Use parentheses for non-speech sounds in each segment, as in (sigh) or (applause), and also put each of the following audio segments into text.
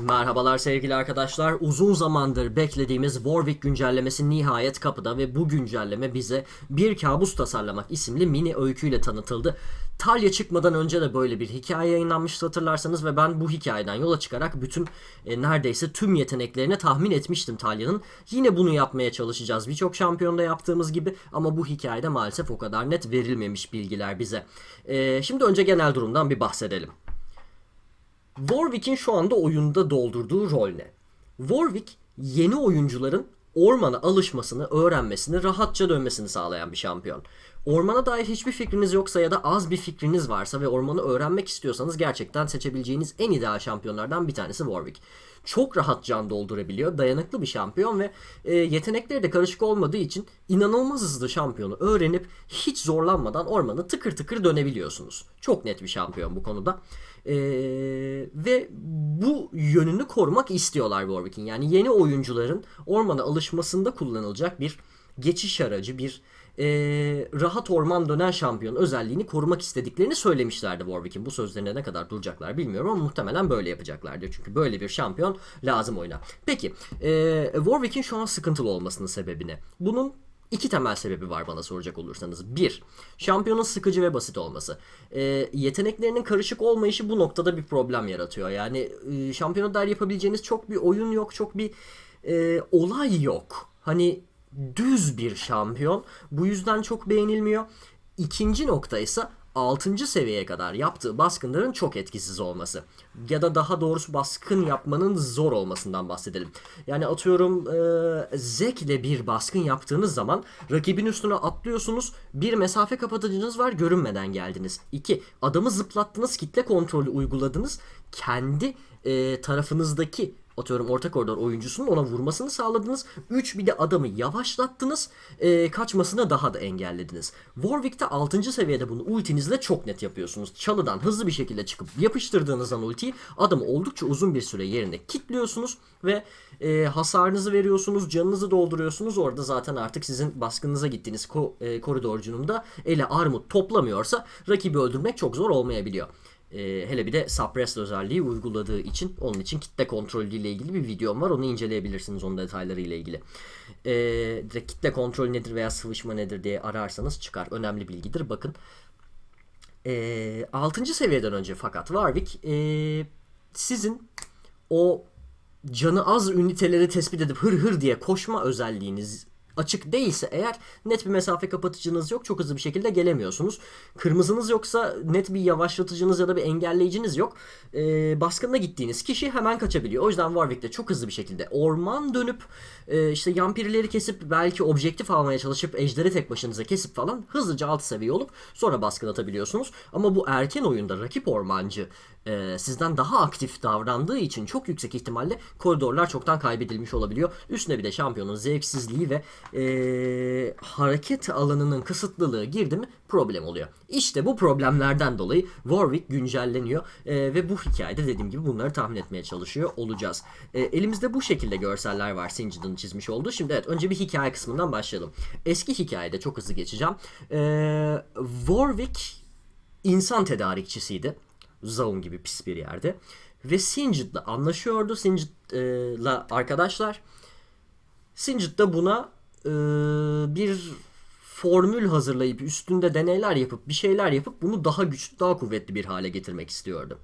Merhabalar sevgili arkadaşlar. Uzun zamandır beklediğimiz Warwick güncellemesi nihayet kapıda ve bu güncelleme bize Bir Kabus Tasarlamak isimli mini öyküyle tanıtıldı. Talya çıkmadan önce de böyle bir hikaye yayınlanmıştı hatırlarsanız ve ben bu hikayeden yola çıkarak bütün e, neredeyse tüm yeteneklerini tahmin etmiştim Talya'nın. Yine bunu yapmaya çalışacağız birçok şampiyonda yaptığımız gibi ama bu hikayede maalesef o kadar net verilmemiş bilgiler bize. E, şimdi önce genel durumdan bir bahsedelim. Warwick'in şu anda oyunda doldurduğu rol ne? Warwick yeni oyuncuların ormana alışmasını, öğrenmesini, rahatça dönmesini sağlayan bir şampiyon. Ormana dair hiçbir fikriniz yoksa ya da az bir fikriniz varsa ve ormanı öğrenmek istiyorsanız gerçekten seçebileceğiniz en ideal şampiyonlardan bir tanesi Warwick. Çok rahat can doldurabiliyor, dayanıklı bir şampiyon ve e, yetenekleri de karışık olmadığı için inanılmaz hızlı şampiyonu öğrenip hiç zorlanmadan ormanı tıkır tıkır dönebiliyorsunuz. Çok net bir şampiyon bu konuda. Ee, ve bu yönünü korumak istiyorlar Warwick'in. Yani yeni oyuncuların ormana alışmasında kullanılacak bir geçiş aracı, bir e, rahat orman dönen şampiyon özelliğini korumak istediklerini söylemişlerdi Warwick'in. Bu sözlerine ne kadar duracaklar bilmiyorum ama muhtemelen böyle yapacaklardır. Çünkü böyle bir şampiyon lazım oyuna. Peki e, Warwick'in şu an sıkıntılı olmasının sebebi ne? Bunun İki temel sebebi var bana soracak olursanız. Bir, şampiyonun sıkıcı ve basit olması. E, yeteneklerinin karışık olmayışı bu noktada bir problem yaratıyor. Yani e, şampiyona dair yapabileceğiniz çok bir oyun yok, çok bir e, olay yok. Hani düz bir şampiyon. Bu yüzden çok beğenilmiyor. İkinci nokta ise 6. seviyeye kadar yaptığı baskınların çok etkisiz olması. Ya da daha doğrusu baskın yapmanın zor olmasından bahsedelim. Yani atıyorum e, Zek'le bir baskın yaptığınız zaman rakibin üstüne atlıyorsunuz. Bir mesafe kapatıcınız var görünmeden geldiniz. 2. Adamı zıplattınız kitle kontrolü uyguladınız. Kendi e, tarafınızdaki atıyorum orta koridor oyuncusunun ona vurmasını sağladınız. 3 bir de adamı yavaşlattınız. E, kaçmasını daha da engellediniz. Warwick'te 6. seviyede bunu ultinizle çok net yapıyorsunuz. Çalıdan hızlı bir şekilde çıkıp yapıştırdığınızdan ultiyi adamı oldukça uzun bir süre yerine kilitliyorsunuz ve e, hasarınızı veriyorsunuz, canınızı dolduruyorsunuz. Orada zaten artık sizin baskınıza gittiğiniz ko- e, koridorcunun da ele armut toplamıyorsa rakibi öldürmek çok zor olmayabiliyor. E, hele bir de suppress özelliği uyguladığı için onun için kitle kontrolü ile ilgili bir videom var. Onu inceleyebilirsiniz onun detayları ile ilgili. E, direkt kitle kontrolü nedir veya sıvışma nedir diye ararsanız çıkar. Önemli bilgidir. Bakın. E, 6. seviyeden önce fakat Warwick e, sizin o canı az üniteleri tespit edip hır hır diye koşma özelliğiniz açık değilse eğer net bir mesafe kapatıcınız yok çok hızlı bir şekilde gelemiyorsunuz. Kırmızınız yoksa net bir yavaşlatıcınız ya da bir engelleyiciniz yok. Ee, baskına gittiğiniz kişi hemen kaçabiliyor. O yüzden Warwick'te çok hızlı bir şekilde orman dönüp e, işte yampirleri kesip belki objektif almaya çalışıp ejderi tek başınıza kesip falan hızlıca alt seviye olup sonra baskın atabiliyorsunuz. Ama bu erken oyunda rakip ormancı e, sizden daha aktif davrandığı için çok yüksek ihtimalle koridorlar çoktan kaybedilmiş olabiliyor. Üstüne bir de şampiyonun zevksizliği ve e, hareket alanının kısıtlılığı girdi mi problem oluyor. İşte bu problemlerden dolayı Warwick güncelleniyor e, ve bu hikayede dediğim gibi bunları tahmin etmeye çalışıyor olacağız. E, elimizde bu şekilde görseller var Sinjid'in çizmiş olduğu. Şimdi evet önce bir hikaye kısmından başlayalım. Eski hikayede çok hızlı geçeceğim. E, Warwick insan tedarikçisiydi. Zaun gibi pis bir yerde. Ve Sinjid'la anlaşıyordu. Sinjid'la arkadaşlar. Sinjid de buna e, bir formül hazırlayıp üstünde deneyler yapıp bir şeyler yapıp bunu daha güçlü, daha kuvvetli bir hale getirmek istiyordu.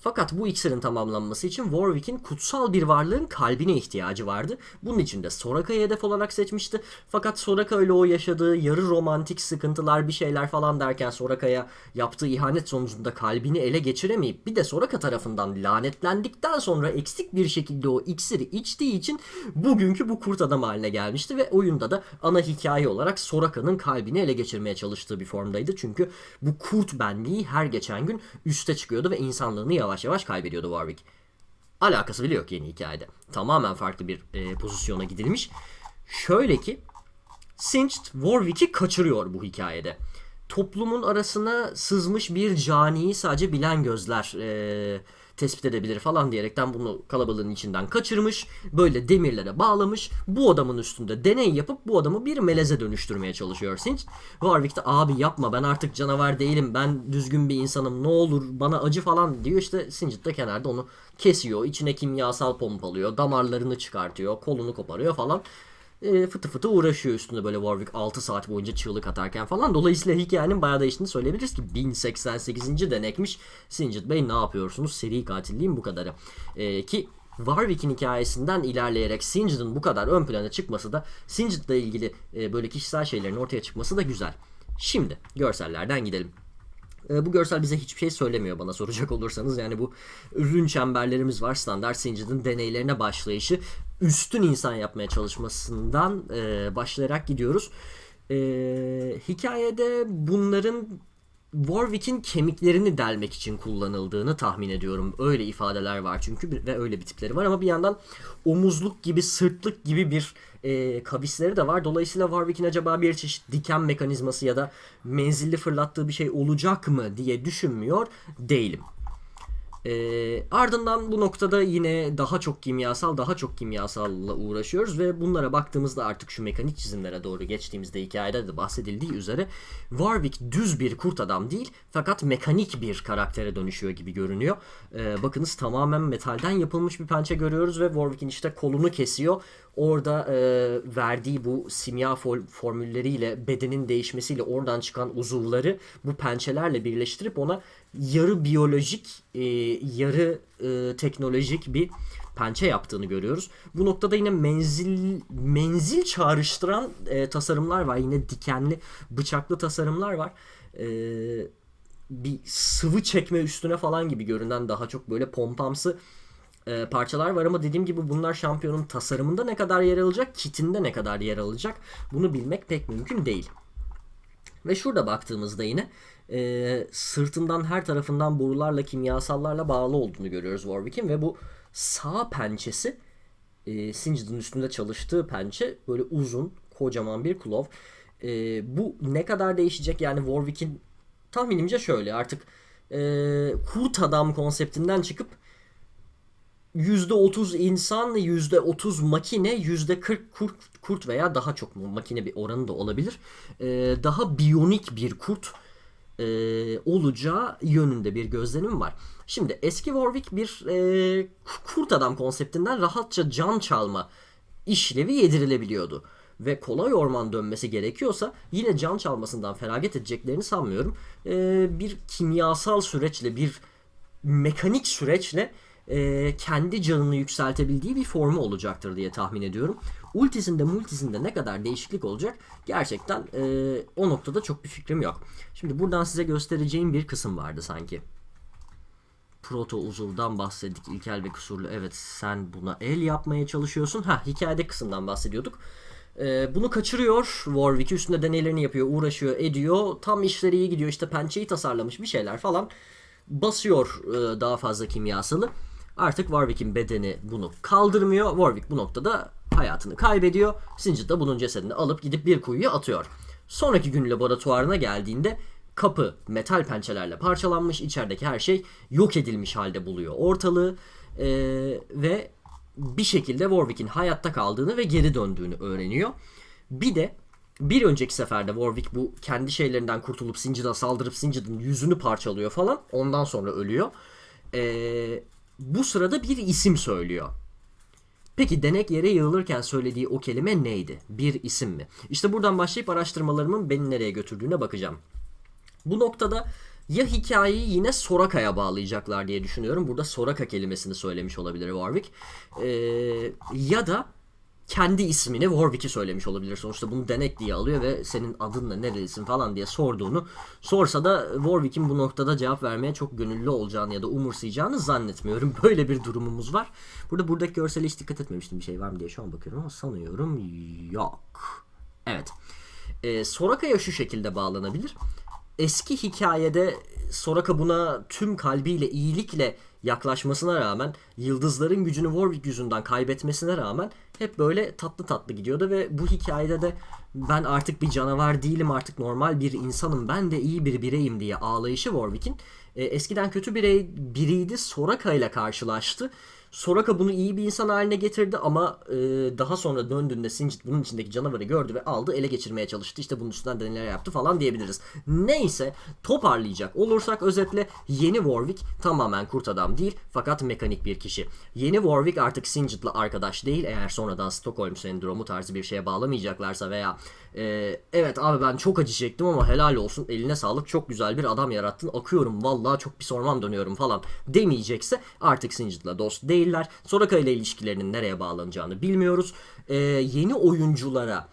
Fakat bu iksirin tamamlanması için Warwick'in kutsal bir varlığın kalbine ihtiyacı vardı. Bunun için de Soraka'yı hedef olarak seçmişti. Fakat Soraka ile o yaşadığı yarı romantik sıkıntılar bir şeyler falan derken Soraka'ya yaptığı ihanet sonucunda kalbini ele geçiremeyip bir de Soraka tarafından lanetlendikten sonra eksik bir şekilde o iksiri içtiği için bugünkü bu kurt adam haline gelmişti ve oyunda da ana hikaye olarak Soraka'nın kalbini ele geçirmeye çalıştığı bir formdaydı. Çünkü bu kurt benliği her geçen gün üste çıkıyordu ve insanlığını yavaş yavaş kaybediyordu Warwick. Alakası bile yok yeni hikayede. Tamamen farklı bir e, pozisyona gidilmiş. Şöyle ki Singed Warwick'i kaçırıyor bu hikayede. Toplumun arasına sızmış bir caniyi sadece bilen gözler e, tespit edebilir falan diyerekten bunu kalabalığın içinden kaçırmış. Böyle demirlere bağlamış. Bu adamın üstünde deney yapıp bu adamı bir meleze dönüştürmeye çalışıyor Sinch. Warwick de abi yapma ben artık canavar değilim. Ben düzgün bir insanım. Ne olur bana acı falan diyor. İşte Sinch de kenarda onu kesiyor. içine kimyasal pompalıyor. Damarlarını çıkartıyor. Kolunu koparıyor falan e, fıtı fıtı uğraşıyor üstünde böyle Warwick 6 saat boyunca çığlık atarken falan. Dolayısıyla hikayenin bayağı değiştiğini söyleyebiliriz ki 1088. denekmiş. Sinjit Bey ne yapıyorsunuz? Seri katilliğin bu kadarı. E, ki Warwick'in hikayesinden ilerleyerek Sinjit'in bu kadar ön plana çıkması da Sinjit'le ilgili e, böyle kişisel şeylerin ortaya çıkması da güzel. Şimdi görsellerden gidelim. E, bu görsel bize hiçbir şey söylemiyor bana soracak (laughs) olursanız. Yani bu ürün çemberlerimiz var. Standart Sinjit'in deneylerine başlayışı üstün insan yapmaya çalışmasından e, başlayarak gidiyoruz. E, hikayede bunların Warwick'in kemiklerini delmek için kullanıldığını tahmin ediyorum. Öyle ifadeler var çünkü ve öyle bir tipleri var ama bir yandan omuzluk gibi, sırtlık gibi bir e, kavisleri de var. Dolayısıyla Warwick'in acaba bir çeşit diken mekanizması ya da menzilli fırlattığı bir şey olacak mı diye düşünmüyor değilim. E, ardından bu noktada yine daha çok kimyasal, daha çok kimyasalla uğraşıyoruz ve bunlara baktığımızda artık şu mekanik çizimlere doğru geçtiğimizde hikayede de bahsedildiği üzere Warwick düz bir kurt adam değil fakat mekanik bir karaktere dönüşüyor gibi görünüyor. E, bakınız tamamen metalden yapılmış bir pençe görüyoruz ve Warwick'in işte kolunu kesiyor. Orada e, verdiği bu simya formülleriyle bedenin değişmesiyle oradan çıkan uzuvları bu pençelerle birleştirip ona yarı biyolojik, e, yarı e, teknolojik bir pençe yaptığını görüyoruz. Bu noktada yine menzil menzil çağrıştıran e, tasarımlar var. Yine dikenli, bıçaklı tasarımlar var. E, bir sıvı çekme üstüne falan gibi görünen daha çok böyle pompamsı e, parçalar var ama dediğim gibi bunlar şampiyonun tasarımında ne kadar yer alacak, kitinde ne kadar yer alacak bunu bilmek pek mümkün değil. Ve şurada baktığımızda yine e, sırtından her tarafından borularla kimyasallarla bağlı olduğunu görüyoruz Warwick'in ve bu sağ pençesi e, Singed'in üstünde çalıştığı pençe böyle uzun kocaman bir klov. E, bu ne kadar değişecek yani Warwick'in tahminimce şöyle artık e, kurt adam konseptinden çıkıp %30 insan, %30 makine, %40 kurt, kurt veya daha çok makine bir oranı da olabilir. Ee, daha biyonik bir kurt e, olacağı yönünde bir gözlemim var. Şimdi eski Warwick bir e, kurt adam konseptinden rahatça can çalma işlevi yedirilebiliyordu. Ve kolay orman dönmesi gerekiyorsa yine can çalmasından feragat edeceklerini sanmıyorum. E, bir kimyasal süreçle, bir mekanik süreçle e, kendi canını yükseltebildiği bir formu olacaktır diye tahmin ediyorum. Ultisinde multisinde ne kadar değişiklik olacak gerçekten e, o noktada çok bir fikrim yok. Şimdi buradan size göstereceğim bir kısım vardı sanki. Proto uzuvdan bahsettik ilkel ve kusurlu. Evet sen buna el yapmaya çalışıyorsun. Ha hikayede kısımdan bahsediyorduk. Ee, bunu kaçırıyor Warwick üstünde deneylerini yapıyor uğraşıyor ediyor tam işleri iyi gidiyor işte pençeyi tasarlamış bir şeyler falan basıyor e, daha fazla kimyasalı Artık Warwick'in bedeni bunu kaldırmıyor. Warwick bu noktada hayatını kaybediyor. Singed de bunun cesedini alıp gidip bir kuyuya atıyor. Sonraki gün laboratuvarına geldiğinde kapı metal pençelerle parçalanmış. içerideki her şey yok edilmiş halde buluyor ortalığı. Ee, ve bir şekilde Warwick'in hayatta kaldığını ve geri döndüğünü öğreniyor. Bir de bir önceki seferde Warwick bu kendi şeylerinden kurtulup Singed'a saldırıp Singed'ın yüzünü parçalıyor falan. Ondan sonra ölüyor. Ee, bu sırada bir isim söylüyor. Peki denek yere yığılırken söylediği o kelime neydi? Bir isim mi? İşte buradan başlayıp araştırmalarımın beni nereye götürdüğüne bakacağım. Bu noktada ya hikayeyi yine Soraka'ya bağlayacaklar diye düşünüyorum. Burada Soraka kelimesini söylemiş olabilir Warwick. Ee, ya da kendi ismini Warwick'i söylemiş olabilir. Sonuçta bunu denek diye alıyor ve senin adın ne nerelisin falan diye sorduğunu sorsa da Warwick'in bu noktada cevap vermeye çok gönüllü olacağını ya da umursayacağını zannetmiyorum. (laughs) Böyle bir durumumuz var. Burada buradaki görsele hiç dikkat etmemiştim bir şey var mı diye şu an bakıyorum ama sanıyorum yok. Evet. Ee, Soraka'ya şu şekilde bağlanabilir. Eski hikayede Soraka buna tüm kalbiyle, iyilikle yaklaşmasına rağmen yıldızların gücünü Warwick yüzünden kaybetmesine rağmen hep böyle tatlı tatlı gidiyordu ve bu hikayede de ben artık bir canavar değilim artık normal bir insanım ben de iyi bir bireyim diye ağlayışı Warwick'in E, eskiden kötü birey, biriydi. Soraka ile karşılaştı. Soraka bunu iyi bir insan haline getirdi ama e, daha sonra döndüğünde Singed bunun içindeki canavarı gördü ve aldı ele geçirmeye çalıştı. İşte bunun üstünden de neler yaptı falan diyebiliriz. Neyse toparlayacak olursak özetle yeni Warwick tamamen kurt adam değil fakat mekanik bir kişi. Yeni Warwick artık Singed'la arkadaş değil eğer sonradan Stockholm sendromu tarzı bir şeye bağlamayacaklarsa veya e, evet abi ben çok acı çektim ama helal olsun eline sağlık çok güzel bir adam yarattın akıyorum vallahi çok bir sormam dönüyorum falan demeyecekse artık Singed'la dost değiller. Soraka ile ilişkilerinin nereye bağlanacağını bilmiyoruz. E, yeni oyunculara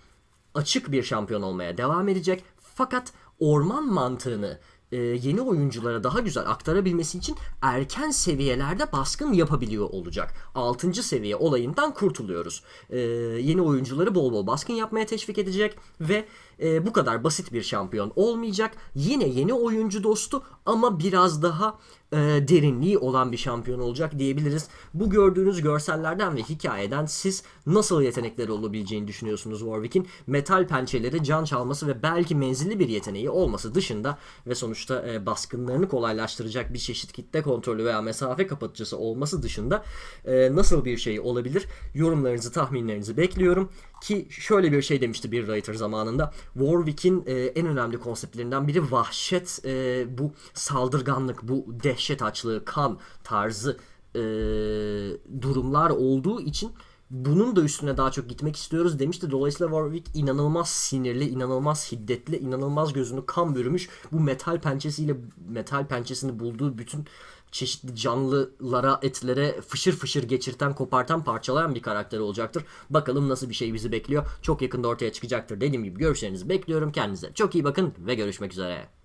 açık bir şampiyon olmaya devam edecek. Fakat orman mantığını e, yeni oyunculara daha güzel aktarabilmesi için erken seviyelerde baskın yapabiliyor olacak. 6. seviye olayından kurtuluyoruz. E, yeni oyuncuları bol bol baskın yapmaya teşvik edecek ve e, bu kadar basit bir şampiyon olmayacak. Yine yeni oyuncu dostu ama biraz daha e, derinliği olan bir şampiyon olacak diyebiliriz. Bu gördüğünüz görsellerden ve hikayeden siz nasıl yetenekleri olabileceğini düşünüyorsunuz Warwick'in? Metal pençeleri, can çalması ve belki menzilli bir yeteneği olması dışında ve sonuçta e, baskınlarını kolaylaştıracak bir çeşit kitle kontrolü veya mesafe kapatıcısı olması dışında e, nasıl bir şey olabilir? Yorumlarınızı, tahminlerinizi bekliyorum. Ki şöyle bir şey demişti bir writer zamanında. Warwick'in e, en önemli konseptlerinden biri vahşet, e, bu saldırganlık, bu dehşet açlığı, kan tarzı e, durumlar olduğu için bunun da üstüne daha çok gitmek istiyoruz demişti. Dolayısıyla Warwick inanılmaz sinirli, inanılmaz hiddetli, inanılmaz gözünü kan bürümüş. Bu metal pençesiyle metal pençesini bulduğu bütün çeşitli canlılara, etlere fışır fışır geçirten, kopartan, parçalayan bir karakter olacaktır. Bakalım nasıl bir şey bizi bekliyor. Çok yakında ortaya çıkacaktır. Dediğim gibi görüşlerinizi bekliyorum. Kendinize çok iyi bakın ve görüşmek üzere.